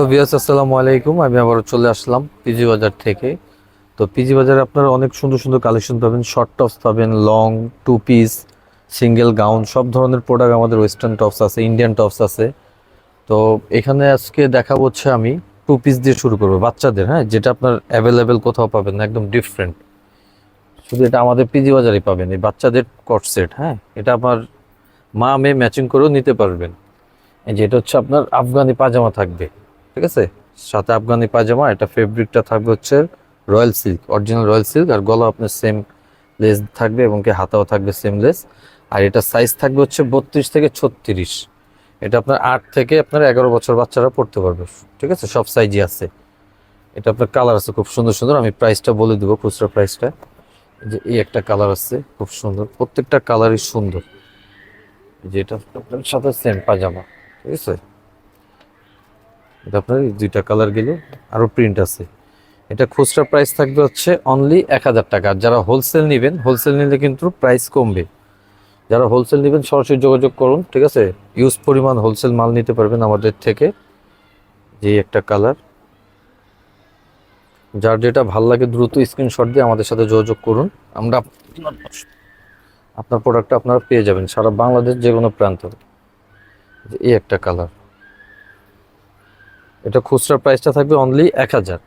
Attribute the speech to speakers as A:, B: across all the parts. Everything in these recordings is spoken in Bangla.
A: তো ভিয়াস আসসালামু আলাইকুম। আমি আবার চলে আসলাম পিজি বাজার থেকে। তো পিজি বাজারে আপনারা অনেক সুন্দর সুন্দর কালেকশন পাবেন। শর্ট টপস পাবেন long two piece single gown সব ধরনের প্রোডাক্ট আমাদের ওয়েস্টার্ন টপস আছে ইন্ডিয়ান টপস আছে। তো এখানে আজকে দেখাবো হচ্ছে আমি টু পিস দিয়ে শুরু করব, বাচ্চাদের হ্যাঁ? যেটা আপনার অ্যাভেলেবেল কোথাও পাবেন না, একদম ডিফারেন্ট শুধু এটা আমাদের পিজি বাজারেই পাবেন, এই বাচ্চাদের কট সেট হ্যাঁ? এটা আপনার মা, মেয়ে ম্যাচিং করেও নিতে পারবেন। এই যে এটা হচ্ছে আপনার আফগানি পাজামা থাকবে। ঠিক আছে? সাথে আফগানি পাজামা এটা ফেব্রিকটা থাকবে হচ্ছে royal silk original royal silk আর গলা আপনার সেম লেস থাকবে এবং কি হাতাও থাকবে সেম লেস আর এটা সাইজ থাকবে হচ্ছে বত্রিশ থেকে ছত্রিশ। এটা আপনার আট থেকে আপনার এগারো বছর বাচ্চারা পড়তে পারবে। ঠিক আছে? সব সাইজই আছে। এটা আপনার কালার আছে খুব সুন্দর সুন্দর। আমি প্রাইসটা বলে দেবো খুচরা প্রাইসটা যে এই একটা কালার আছে, খুব সুন্দর। প্রত্যেকটা কালারই সুন্দর। যেটা আপনার সাথে সেম পাজামা ঠিক আছে? এটা আপনার দুইটা কালার গেলে আরও প্রিন্ট আছে। এটা খুচরা প্রাইস থাকবে হচ্ছে অনলি এক হাজার টাকা। যারা হোলসেল নেবেন হোলসেল নিলে কিন্তু প্রাইস কমবে। যারা হোলসেল নেবেন, সরাসরি যোগাযোগ করুন, ঠিক আছে? ইউজ পরিমাণ হোলসেল মাল নিতে পারবেন আমাদের থেকে। যে একটা কালার যার যেটা ভালো লাগে দ্রুত স্ক্রিনশট দিয়ে আমাদের সাথে যোগাযোগ করুন। আমরা আপনার প্রোডাক্টটা আপনারা পেয়ে যাবেন সারা বাংলাদেশ যে কোনো প্রান্ত। এই একটা কালার এটা খুচরা প্রাইসটা থাকবে অনলি এক হাজার।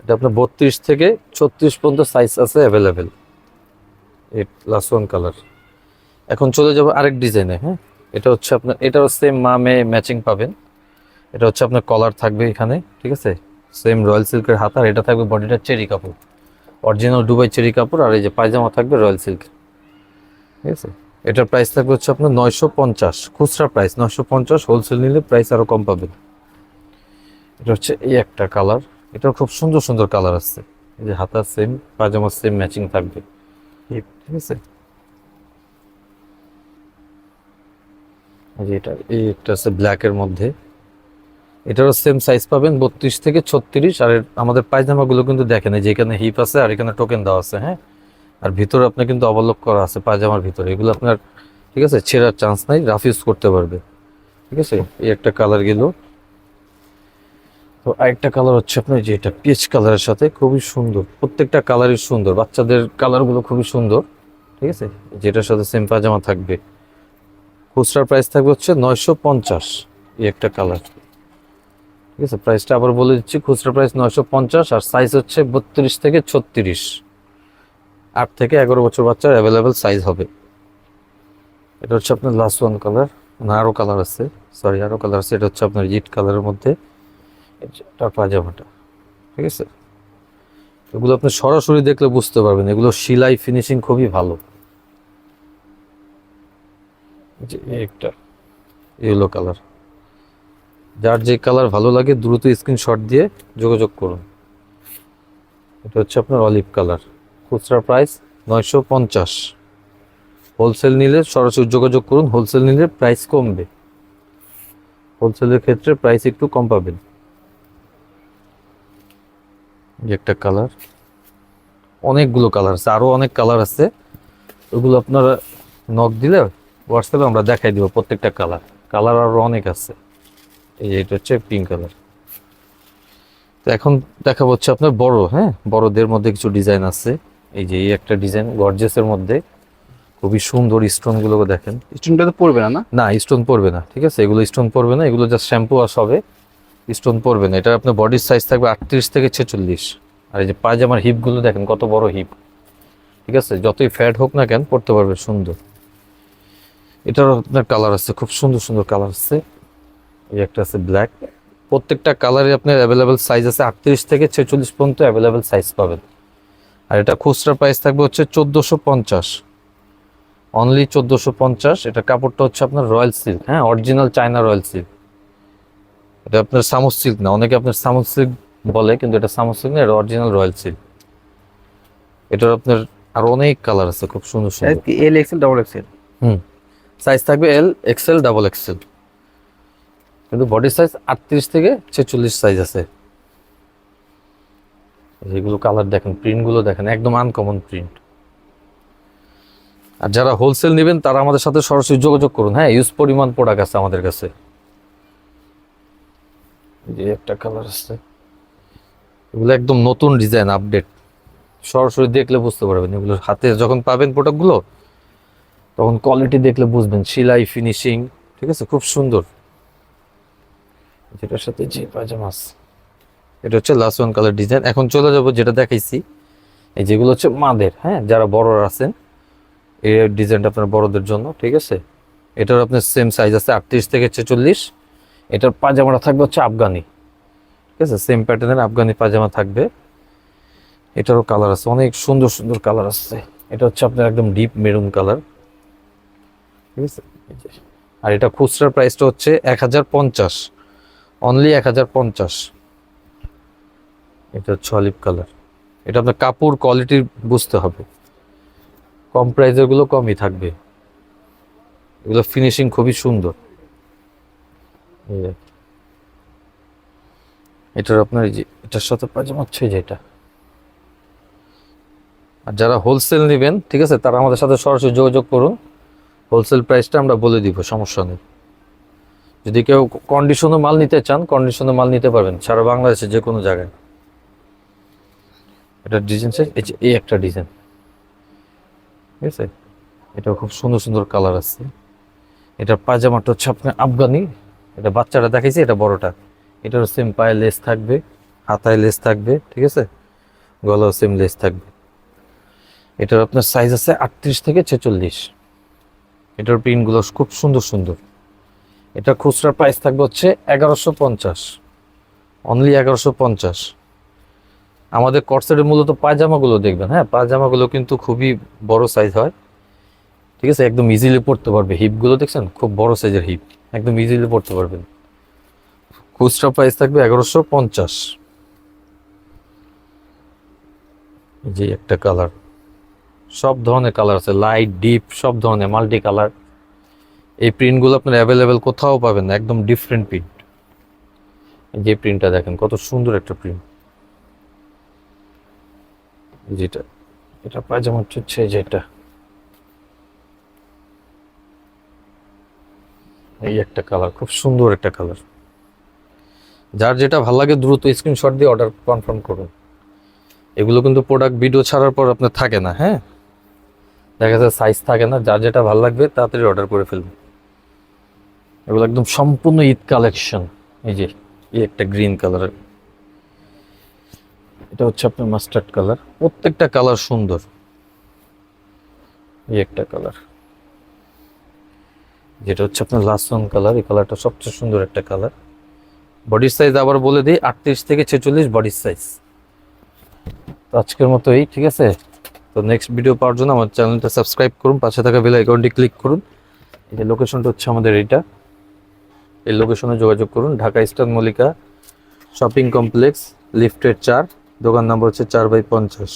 A: এটা আপনার বত্রিশ থেকে ছত্রিশ পর্যন্ত সাইজ আছে অ্যাভেলেবেল এই প্লাস ওয়ান কালার এখন চলে যাব আরেক ডিজাইনে হ্যাঁ? এটা হচ্ছে আপনার, এটাও সেম মা মেয়ে ম্যাচিং পাবেন। এটা হচ্ছে আপনার কলার থাকবে এখানে, ঠিক আছে? সেম রয়্যাল সিল্কের হাতার এটা থাকবে বডিটা চেরি কাপড়। অরিজিনাল দুবাই চেরি কাপড়, আর এই যে পায়জামা থাকবে রয়্যাল সিল্ক ঠিক আছে? এটার প্রাইস থাকবে হচ্ছে আপনার নয়শো পঞ্চাশ। খুচরা প্রাইস নয়শো পঞ্চাশ। হোলসেল নিলে প্রাইস আরও কম পাবেন। এটা হচ্ছে এই একটা কালার এটার খুব সুন্দর সুন্দর কালার আছে। এই যে হাতা সেম পাজামা সেম ম্যাচিং থাকবে। ঠিক আছে? এটা এই একটা আছে ব্ল্যাকের মধ্যে। এটারও সেম সাইজ পাবেন বত্রিশ থেকে ছত্রিশ। আর আমাদের পায়জামাগুলো কিন্তু দেখেন এই যে এখানে হিপ আছে আর এখানে টোকেন দেওয়া আছে হ্যাঁ? আর ভিতরে আপনার কিন্তু অবলোক করা আছে, পায়জামার ভিতরে। এগুলো আপনার, ঠিক আছে, ছেঁড়ার চান্স নাই রাফ ইউজ করতে পারবে। ঠিক আছে? এই একটা কালার গেল। তো আরেকটা কালার হচ্ছে আপনার যে এটা পিচ কালারের সাথে খুবই সুন্দর। প্রত্যেকটা কালারই সুন্দর। বাচ্চাদের কালারগুলো খুবই সুন্দর। ঠিক আছে? যেটার সাথে সেম পাজামা থাকবে। খুচরার প্রাইস থাকবে হচ্ছে নয়শো পঞ্চাশ এই একটা কালার ঠিক আছে? প্রাইসটা আবার বলে দিচ্ছি, খুচরা প্রাইস নয়শো পঞ্চাশ আর সাইজ হচ্ছে বত্রিশ থেকে ছত্রিশ। আট থেকে এগারো বছর বাচ্চার অ্যাভেলেবেল সাইজ হবে। এটা হচ্ছে আপনার লাস্ট ওয়ান কালার না আরও কালার আছে। সরি আরও কালার আছে। এটা হচ্ছে আপনার ইট কালারের মধ্যে। এটা পাজামাটা, ঠিক আছে? এগুলো আপনি সরাসরি দেখলে বুঝতে পারবেন। এগুলো সেলাই ফিনিশিং খুবই ভালো। একটা ইয়েলো কালার যার যে কালার ভালো লাগে, দ্রুত স্ক্রিনশট দিয়ে যোগাযোগ করুন। এটা হচ্ছে আপনার অলিভ কালার খুচরা প্রাইস নয়শো পঞ্চাশ। হোলসেল নিলে সরাসরি যোগাযোগ করুন হোলসেল নিলে প্রাইস কমবে। হোলসেলের ক্ষেত্রে প্রাইস একটু কম পাবেন। একটা কালার অনেকগুলো কালার আছে আরও অনেক কালার আছে। ওগুলো আপনারা নখ দিলে হোয়াটসঅ্যাপে আমরা দেখাই দিব প্রত্যেকটা কালার কালার আরও অনেক আছে। এই যে এটা হচ্ছে পিঙ্ক কালার তো এখন দেখা হচ্ছে আপনার বড় হ্যাঁ? বড়দের মধ্যে কিছু ডিজাইন আছে। এই যে এই একটা ডিজাইন গর্জেসের মধ্যে খুবই সুন্দর স্টোনগুলো দেখেন।
B: স্টোনটা তো পড়বে না না?
A: না স্টোন পড়বে না ঠিক আছে? এগুলো স্টোন পড়বে না এগুলো জাস্ট শ্যাম্পু ওয়াশ হবে স্টোন পড়বে না। এটা আপনার বডির সাইজ থাকবে আটত্রিশ থেকে ছেচল্লিশ। আর এই যে পায়জামার হিপগুলো দেখেন কত বড় হিপ। ঠিক আছে? যতই ফ্যাট হোক না কেন পড়তে পারবে সুন্দর। এটারও আপনার কালার আছে খুব সুন্দর সুন্দর কালার আছে। এই একটা আছে ব্ল্যাক প্রত্যেকটা কালারে আপনার অ্যাভেলেবেল সাইজ আছে আটত্রিশ থেকে ছেচল্লিশ পর্যন্ত অ্যাভেলেবেল সাইজ পাবেন। আর এটা খুচরা প্রাইস থাকবে হচ্ছে চোদ্দোশো পঞ্চাশ। অনলি চোদ্দোশো পঞ্চাশ এটা কাপড়টা হচ্ছে আপনার রয়্যাল সিল্ক হ্যাঁ অরিজিনাল চায়না রয়্যাল সিল্ক এটা আপনার সামুস সিল্ক না অনেকে আপনার সামুস সিল্ক বলে কিন্তু এটা সামুস সিল্ক না এটা অরিজিনাল রয়্যাল সিল্ক এটার আপনার আর অনেক কালার আছে খুব সুন্দর সুন্দর।
B: L XL double XL
A: hmm size থাকবে এল এক্সেল ডাবল এক্সেল কিন্তু বডি সাইজ আটত্রিশ থেকে ছেচল্লিশ সাইজ আছে। যেগুলো কালার দেখেন প্রিন্টগুলো দেখেন, একদম আনকমন প্রিন্ট আর যারা হোলসেল নেবেন, তারা আমাদের সাথে সরাসরি যোগাযোগ করুন। হ্যাঁ ইউজ পরিমাণ প্রোডাক্ট আছে আমাদের কাছে। যে একটা কালার আছে। এগুলো একদম নতুন ডিজাইন আপডেট সরাসরি দেখলে বুঝতে পারবেন। এগুলো হাতে যখন পাবেন প্রোডাক্টগুলো তখন কোয়ালিটি দেখলে বুঝবেন। সেলাই ফিনিশিং ঠিক আছে? খুব সুন্দর। যেটার সাথে যে পাজামাস এটা হচ্ছে লাস্ট ওয়ান কালার ডিজাইন এখন চলে যাব যেটা দেখাইছি। এই যেগুলো হচ্ছে মাদের হ্যাঁ যারা বড়রা আছেন, এই ডিজাইনটা আপনার বড়দের জন্য, ঠিক আছে? এটার আপনার সেম সাইজ আছে আটত্রিশ থেকে ছেচল্লিশ। এটার পাজামাটা থাকবে হচ্ছে আফগানি। ঠিক আছে? সেম প্যাটার্নের আফগানি পাজামা থাকবে। এটারও কালার আছে, অনেক সুন্দর সুন্দর কালার আছে। এটা হচ্ছে আপনার একদম ডিপ মেরুন কালার ঠিক আছে? আর এটা খুচরার প্রাইসটা হচ্ছে এক হাজার পঞ্চাশ। অনলি এক হাজার পঞ্চাশ। এটা হচ্ছে অলিভ কালার এটা আপনার কাপড় কোয়ালিটি বুঝতে হবে। কম প্রাইজেরগুলো কমই থাকবে। এগুলো ফিনিশিং খুবই সুন্দর। এটার আপনার যে, এটার সাথে পাজামা হচ্ছে যে এটা। আর যারা হোলসেল নেবেন, ঠিক আছে, তারা আমাদের সাথে সরাসরি যোগাযোগ করুন। হোলসেল প্রাইসটা আমরা বলে দিব, সমস্যা নেই। যদি কেউ কন্ডিশনে মাল নিতে চান কন্ডিশনে মাল নিতে পারবেন, সারা বাংলাদেশে যে কোনো জায়গায়। এটা ডিজাইন যে এই একটা ডিজাইন ঠিক আছে? এটা খুব সুন্দর সুন্দর কালার আছে। এটা পাজামাটা হচ্ছে আপনার আফগানি। এটা বাচ্চাটা দেখাইছি, এটা বড়টা। এটার সেম পায়ে লেস থাকবে, হাতায় লেস থাকবে, ঠিক আছে? গলাও সেম লেস থাকবে। এটার আপনার সাইজ আছে আটত্রিশ থেকে ছেচল্লিশ। এটার প্রিন্টগুলো খুব সুন্দর সুন্দর। এটা খুচরা প্রাইস থাকবে হচ্ছে এগারোশো পঞ্চাশ। অনলি এগারোশো পঞ্চাশ। আমাদের কটসেটের মূলত পায়জামাগুলো দেখবেন হ্যাঁ? পায়জামাগুলো কিন্তু খুবই বড় সাইজ হয়। ঠিক আছে? একদম ইজিলি পড়তে পারবে। হিপগুলো দেখছেন? খুব বড় সাইজের হিপ। একদম ইজিলি পড়তে পারবেন। খুচরা প্রাইস থাকবে এগারোশো পঞ্চাশ। যে একটা কালার সব ধরনের কালার আছে। লাইট ডিপ সব ধরনের মাল্টি কালার এই প্রিন্টগুলো আপনার অ্যাভেলেবেল কোথাও পাবেন না। একদম ডিফারেন্ট প্রিন্ট যে প্রিন্টটা দেখেন, কত সুন্দর একটা প্রিন্ট যেটা, এটা পায়জামা হচ্ছে যেটা। এই একটা কালার খুব সুন্দর একটা কালার যার যেটা ভালো লাগে দ্রুত স্ক্রিনশট দিয়ে অর্ডার কনফার্ম করুন। এগুলো কিন্তু প্রোডাক্ট ভিডিও ছাড়ার পর আপনার থাকে না হ্যাঁ? দেখা যায় সাইজ থাকে না, যার যেটা ভালো লাগবে তাড়াতাড়ি অর্ডার করে ফেলবেন। এগুলো একদম সম্পূর্ণ ঈদ কালেকশন এই যে, এই একটা গ্রিন কালার এটা হচ্ছে আপনার মাস্টার্ড কালার প্রত্যেকটা কালার সুন্দর। এই একটা কালার যেটা হচ্ছে আপনার লাসন কালার এই কালারটা সবচেয়ে সুন্দর একটা কালার বডির সাইজ আবার বলে দিই, আটত্রিশ থেকে ছেচল্লিশ বডির সাইজ তো আজকের মতো এই, ঠিক আছে? তো নেক্সট ভিডিও পাওয়ার জন্য আমার চ্যানেলটা সাবস্ক্রাইব করুন, পাশে থাকা বেল আইকনটি ক্লিক করুন। এই যে লোকেশনটা হচ্ছে আমাদের এইটা। এই লোকেশনে যোগাযোগ করুন। Dhaka Eastern Mallika shopping complex লিফটের চার দোকান নাম্বার হচ্ছে চার বাই পঞ্চাশ।